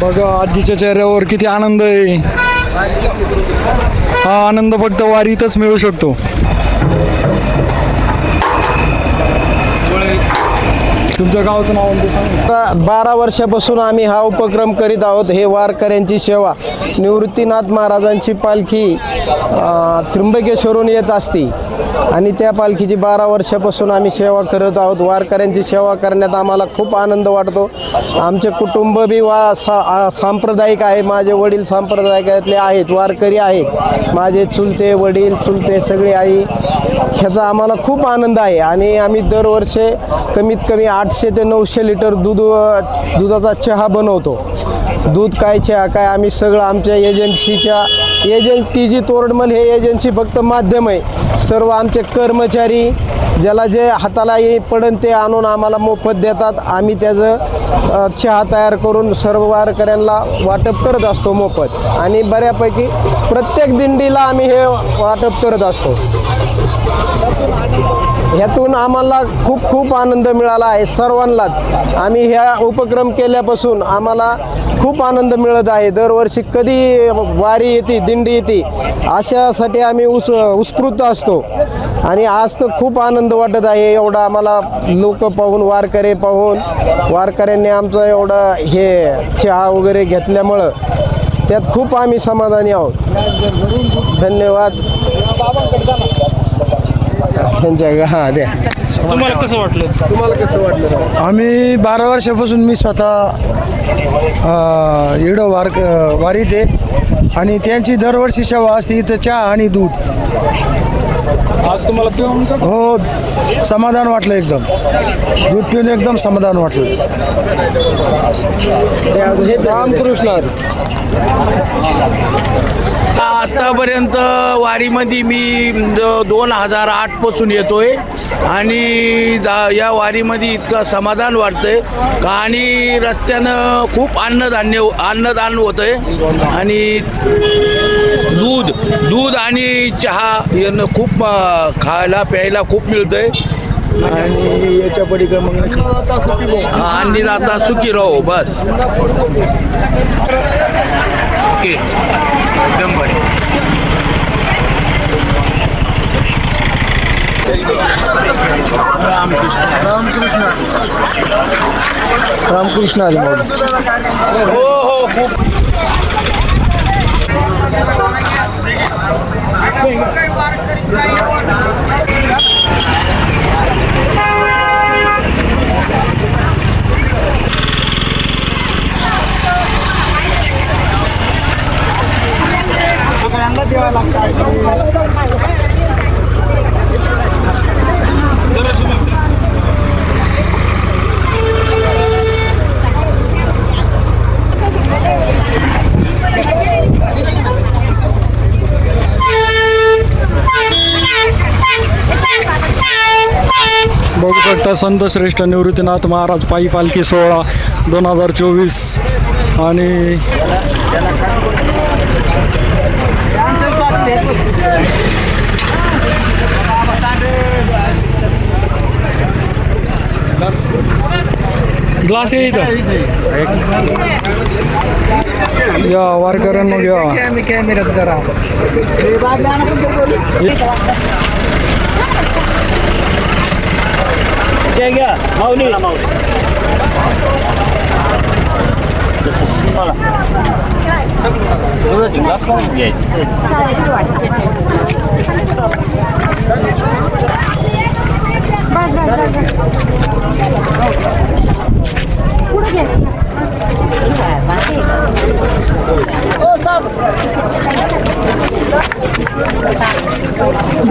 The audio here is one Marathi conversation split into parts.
बघा आजीच्या चेहऱ्यावर किती आनंद आहे. हा आनंद फक्त वारीतच मिळू शकतो. तुमच्या गावाचं नाव सांगा. आता बारा वर्षापासून आम्ही हा उपक्रम करीत आहोत. हे वारकऱ्यांची सेवा. निवृत्तीनाथ महाराजांची पालखी. त्र्यंबकेश्वरून येत असते. आणि त्या पालखीची बारा वर्षापासून आम्ही सेवा करत आहोत. वारकऱ्यांची सेवा करण्यात आम्हाला खूप आनंद वाटतो. आमचे कुटुंब बी वा सा सांप्रदायिक आहे. माझे वडील सांप्रदायिकातले आहेत वारकरी आहेत. माझे चुलते वडील चुलते सगळे आई ह्याचा आम्हाला खूप आनंद आहे. आणि आम्ही दरवर्षी कमीत कमी आठशे ते नऊशे लिटर दूध दुधाचा चहा बनवतो. दूध काय चहा काय आम्ही सगळं आमच्या एजन्सीच्या एजन टी जी तोरडमल हे एजन्सी फक्त माध्यम आहे. सर्व आमचे कर्मचारी ज्याला जे हाताला ये पडन ते आणून आम्हाला मोफत देतात. आम्ही त्याचं चहा तयार करून सर्व वारकऱ्यांना वाटप करत असतो मोफत. आणि बऱ्यापैकी प्रत्येक दिंडीला आम्ही हे वाटप करत असतो. ह्यातून आम्हाला खूप खूप आनंद मिळाला आहे सर्वांनाच. आम्ही ह्या उपक्रम केल्यापासून आम्हाला खूप आनंद मिळत आहे. दरवर्षी कधी वारी येते दिंडी येते अशासाठी आम्ही उस उत्स्फूर्त असतो. आणि आज तर खूप आनंद वाटत आहे. एवढा आम्हाला लोक पाहून वारकरी पाहून वारकऱ्यांनी आमचं एवढं हे चहा वगैरे घेतल्यामुळं त्यात खूप आम्ही समाधानी आहोत. धन्यवाद. त्यांच्या हां द्या. तुम्हाला कसं वाटलं? तुम्हाला कसं वाटलं? आम्ही बारा वर्षापासून मी स्वतः अ, इडं वार वारीत आहे. आणि त्यांची दरवर्षी सेवा असते इथं चहा आणि दूध. आज तुम्हाला पिऊन कसं हो समाधान वाटलं एकदम. दूध पिऊन एकदम समाधान वाटलं. हे रामकृष्ण. हरी. आतापर्यंत वारीमध्ये मी दोन हजार आठपासून येतो आहे आणि जा- या वारीमध्ये इतकं समाधान वाटतंय. का आणि रस्त्यानं खूप अन्नधान्य अन्नदान होतं आहे आणि दूध दूध आणि चहा यानं खूप खायला प्यायला खूप मिळतं आहे आणि याच्या पलीकडे मग आणि आता सुखी राहो बस. ओके एकदम बरं रामकृष्ण हरी माऊली. हो हो खूप बघू शकता संत श्रेष्ठ निवृत्तीनाथ महाराज पायी पालखी सोहळा दोन हजार चोवीस आणि ग्लास आहे इथं या वारकऱ्यांना घ्या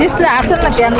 লিস্টে আসেন না কেন